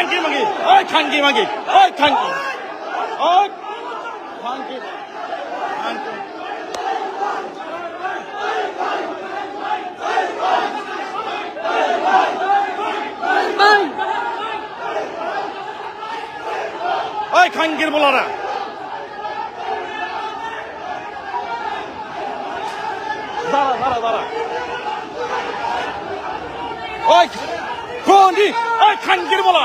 খানকি মাগি ওই খানকি মাগি ওই খানকি ওই খানকি খানকি ওই খানকির বলারা দাঁড়া দাঁড়া দাঁড়া ওই কোনি ওই খানকির বলা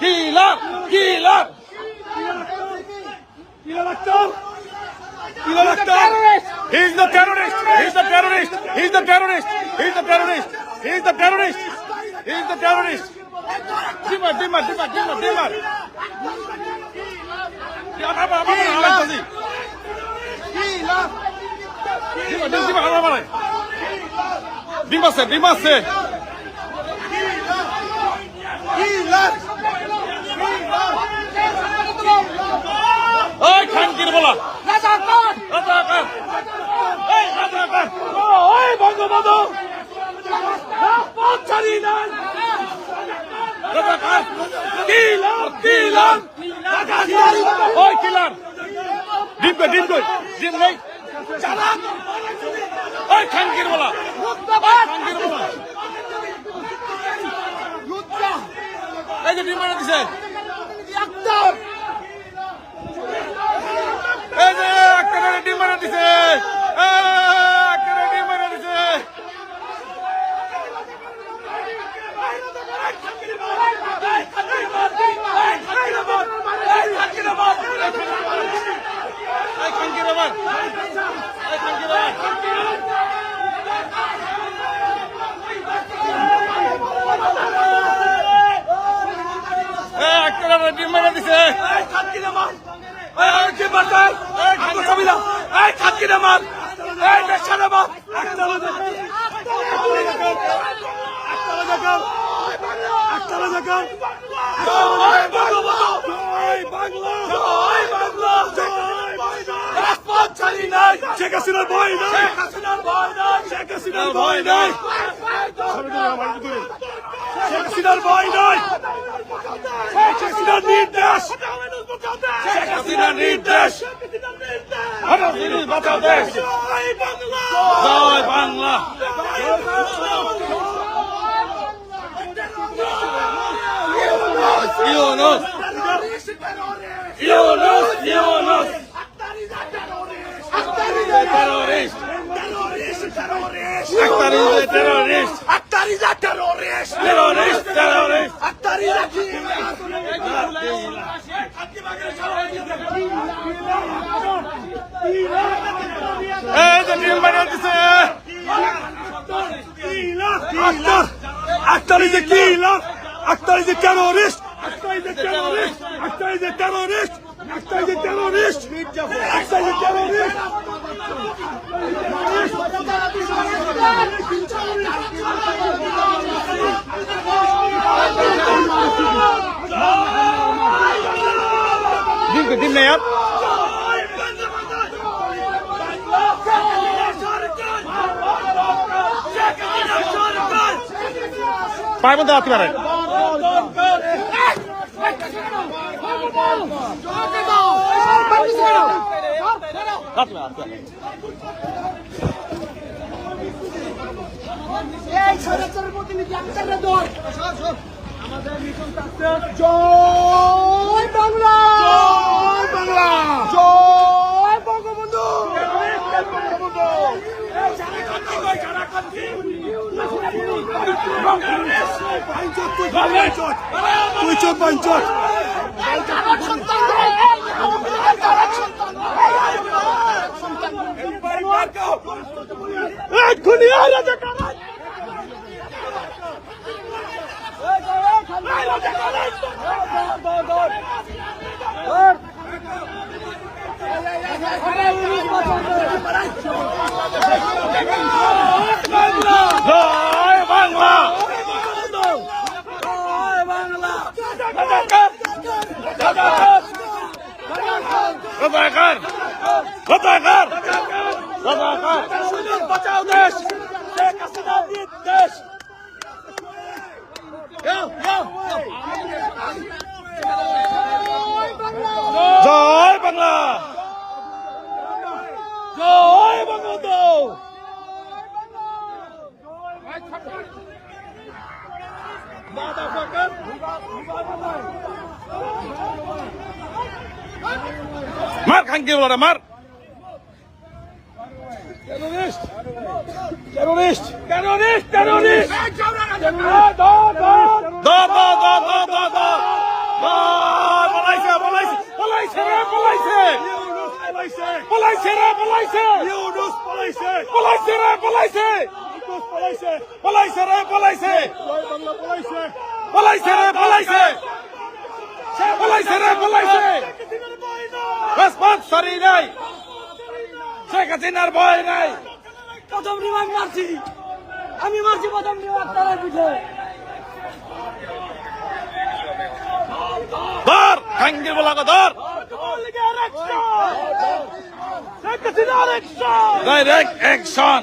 Killer killer He's the terrorist. He's the terrorist. He's the terrorist. He's the terrorist. He's the terrorist. He's the terrorist. Dimar, dimar, dimar, dimar, dimar. Apa, apa, apa, apa, apa, tadi? Dimar, খানকির বলা। রাজাকার এই, রাজাকার। ওই বঙ্গবন্ধু পৌঁছানি নাই। রাজাকার। কিলার কিলার ওই কিলার ডিম কই ডিম কই ডিম নেই। চালাক ওই, খানকির বলা। ওই, খানকির বলা। এই যে ডিম মারা দিছে। এই যে একটা ডিম মারা দিছে। এই, একটা ডিম মারা দিছে। এই খানকির আবার এই খানকির আবার এই একটা ডিম মারা দিছে শেখ হাসিনার ভয় নাই। শেখ হাসিনার ভয় নাই। শেখ হাসিনার ভয় নাই। শেখ হাসিনার ভয় নাই। শেখ হাসিনার নির্দেশ শেখ হাসিনার নির্দেশ বাঁচাও দেশ জয় বাংলা জয় Bangla Yunus Yunus Yunus terrorist Akhtar is a terrorist Akhtar is a terrorist. terrorist terrorist Akhtar is a এই যে ডিম বানিয়ে দিছে Akhtar, Akhtar is a killer. Akhtar is a terrorist. Akhtar is a terrorist. Akhtar is a terrorist. Akhtar is a terrorist. Akhtar is a terrorist. ডিম ডিম নেই আর পায়ের মধ্যে প্রতিনিধি আক্তারের দল জয় বাংলা। জয় বাংলা। জয় তুই চোখ বাঞ্চত এক্ষুনি উনিশ বছর 真的 মার খাঙ্কি বলাটা মার। টেরোরিস্ট টেরোরিস্ট টেরোরিস্ট বলাইছে পলাইছে পলাইছে পলাইছে রে পলাইছে পলাইছে রে পলাইছে পলাইছে রে পলাইছে পলাইছে রে পলাইছে পলাইছে রে পলাইছে পলাইছে রে পলাইছে রাজপথ সরি নাই। শেখ হাসিনার ভয় নাই। প্রথম রিমান্ড মারছি। আমি মারছি প্রথম রিমান্ড তারা পিঠে ধর খাঙ্গির বলাকে ধর। Direct action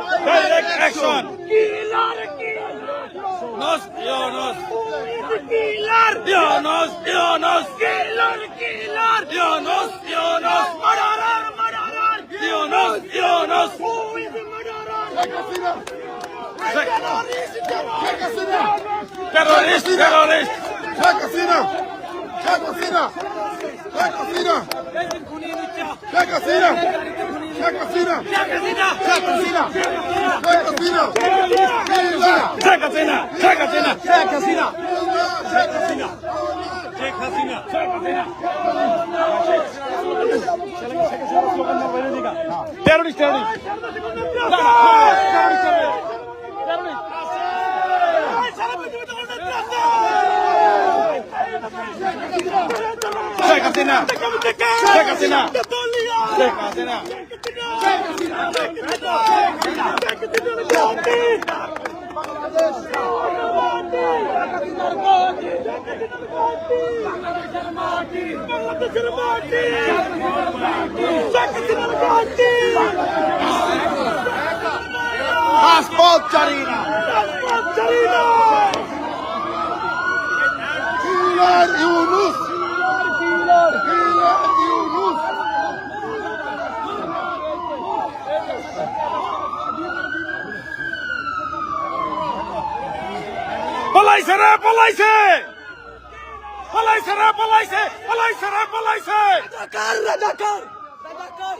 Direct action. Nos, Ionos. Killer. Ionos, Ionos. Killer, killer. Ionos, Ionos. Murderer, murderer. Ionos, Ionos. Who is the murderer? Terrorist, terrorist. Terrorist, terrorist. Check Asina. Check Asina. Check Asina. Check Asina. Sheikh Hasina, Sheikh Hasina, Sheikh Hasina, Sheikh Hasina, Sheikh Hasina. Terrorist, terrorist. Terrorist, terrorist. Sheikh Hasina Sheikh Hasina Sheikh Asphalt Jarina! Asphalt Jarina! Pilar Yunus! Pilar Yunus! পলাইছে রে পলাইছে! পলাইছে রে পলাইছে! পলাইছে রে পলাইছে! রাজাকার রাজাকার! রাজাকার।